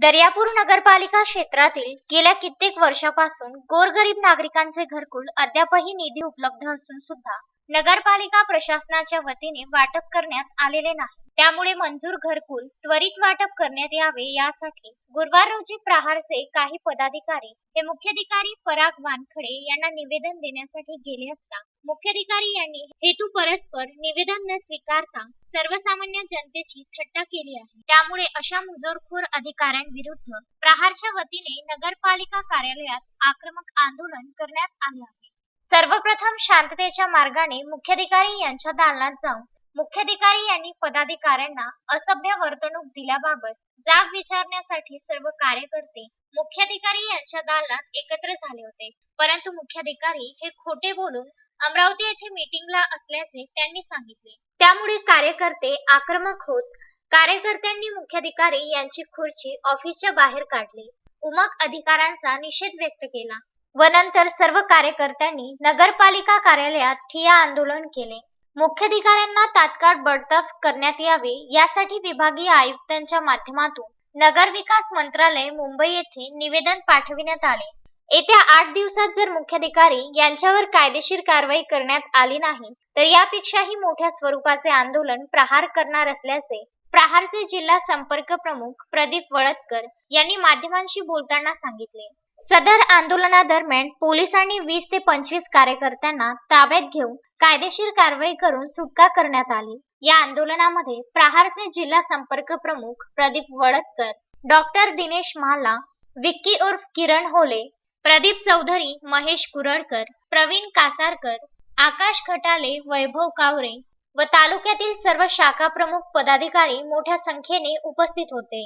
दर्यापूर नगरपालिका क्षेत्रातील गेल्या कित्येक वर्षापासून गोरगरीब नागरिकांचे घरकुल अद्यापही निधी उपलब्ध असून सुद्धा नगरपालिका प्रशासनाच्या वतीने वाटप करण्यात आलेले नाही. त्यामुळे मंजूर घरकुल त्वरित वाटप करण्यात यावे यासाठी गुरुवार रोजी प्रहारचे काही पदाधिकारी हे मुख्याधिकारी पराग वानखडे यांना निवेदन देण्यासाठी गेले असता मुख्याधिकारी यांनी हेतू परस्पर निवेदन न स्वीकारता सर्वसामान्य जनतेची थट्टा केली आहे. त्यामुळे अशा मुजोरखोर अधिकाऱ्यांविरुद्ध प्रहारच्या वतीने नगरपालिका कार्यालयात आक्रमक आंदोलन करण्यात आले आहे. सर्वप्रथम शांततेच्या मार्गाने मुख्याधिकारी यांच्या दालनात जाऊन मुख्याधिकारी यांनी पदाधिकाऱ्यांना असभ्य वर्तणूक दिल्याबाबत जाब विचारण्यासाठी सर्व कार्यकर्ते मुख्याधिकारी यांच्या दालनात एकत्र झाले होते. परंतु मुख्याधिकारी हे खोटे बोलून अमरावती येथे मीटिंगला असल्याचे त्यांनी सांगितले. त्यामुळे कार्यकर्ते आक्रमक होत कार्यकर्त्यांनी मुख्याधिकारी यांची खुर्ची ऑफिसच्या बाहेर काढली. उमक अधिकारांचा निषेध व्यक्त केला व नंतर सर्व कार्यकर्त्यांनी नगरपालिका कार्यालयात ठिया आंदोलन केले. मुख्याधिकाऱ्यांना तात्काळ बडतर्फ करण्यात यावे यासाठी विभागीय आयुक्तांच्या माध्यमातून नगरविकास मंत्रालय मुंबई येथे निवेदन पाठविण्यात आले. येत्या आठ दिवसात जर मुख्याधिकारी यांच्यावर कायदेशीर कारवाई करण्यात आली नाही तर यापेक्षाही मोठ्या स्वरूपाचे आंदोलन प्रहार करणार असल्याचे प्रहारचे जिल्हा संपर्क प्रमुख प्रदीप वळतकर यांनी माध्यमांशी बोलताना सांगितले. सदर आंदोलनादरम्यान पोलिसांनी वीस ते पंचवीस कार्यकर्त्यांना ताब्यात घेऊन कायदेशीर कारवाई करून सुटका करण्यात आली. या आंदोलनामध्ये प्रहारचे जिल्हा संपर्क प्रमुख प्रदीप वडतकर डॉक्टर दिनेश महाला विक्की उर्फ किरण होले प्रदीप चौधरी महेश कुरडकर प्रवीण कासारकर आकाश खटाले वैभव कावरे व तालुक्यातील सर्व शाखा प्रमुख पदाधिकारी मोठ्या संख्येने उपस्थित होते.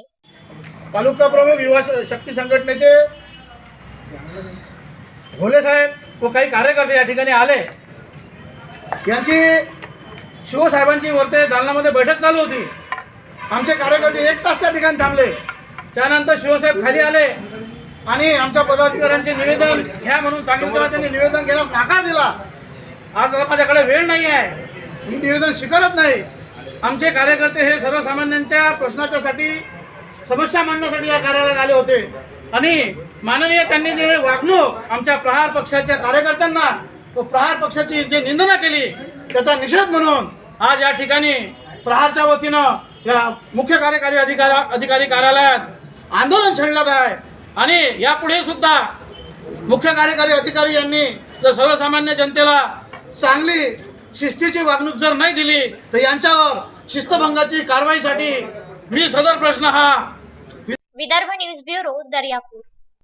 तालुका प्रमुख युवा शक्ती संघटनेचे भोले साहेब व काही कार्यकर्ते या ठिकाणी आले. यांची शिवसाहेबांची वरते दालनामध्ये बैठक चालू होती. आमचे कार्यकर्ते एक तास त्या ठिकाणी थांबले. त्यानंतर शिवसाहेब खाली आले. आणि आमच्या पदाधिकाऱ्यांचे निवेदन घ्या म्हणून सांगितलं. तेव्हा त्यांनी निवेदन घेण्यास नकार दिला. आज माझ्याकडे वेळ नाही आहे. मी निवेदन स्वीकारत नाही. आमचे कार्यकर्ते हे सर्वसामान्यांच्या प्रश्नाच्यासाठी समस्या मांडण्यासाठी या कार्यालयात आले होते. आणि माननीय त्यांनी जे हे वागणूक आमच्या प्रहार पक्षाच्या कार्यकर्त्यांना व प्रहार पक्षाची जे निंदना केली त्याचा निषेध म्हणून आज या ठिकाणी प्रहारच्या वतीनं या मुख्य कार्यकारी अधिकार अधिकारी कार्यालयात आंदोलन छेडण्यात आहे. आणि यापुढे सुद्धा मुख्य कार्यकारी अधिकारी यांनी जर सर्वसामान्य जनतेला चांगली शिस्तीची वागणूक जर नाही दिली तर यांच्यावर शिस्तभंगाची कारवाईसाठी मी सदर प्रश्न हा विदर्भ न्यूज ब्युरो दर्यापूर.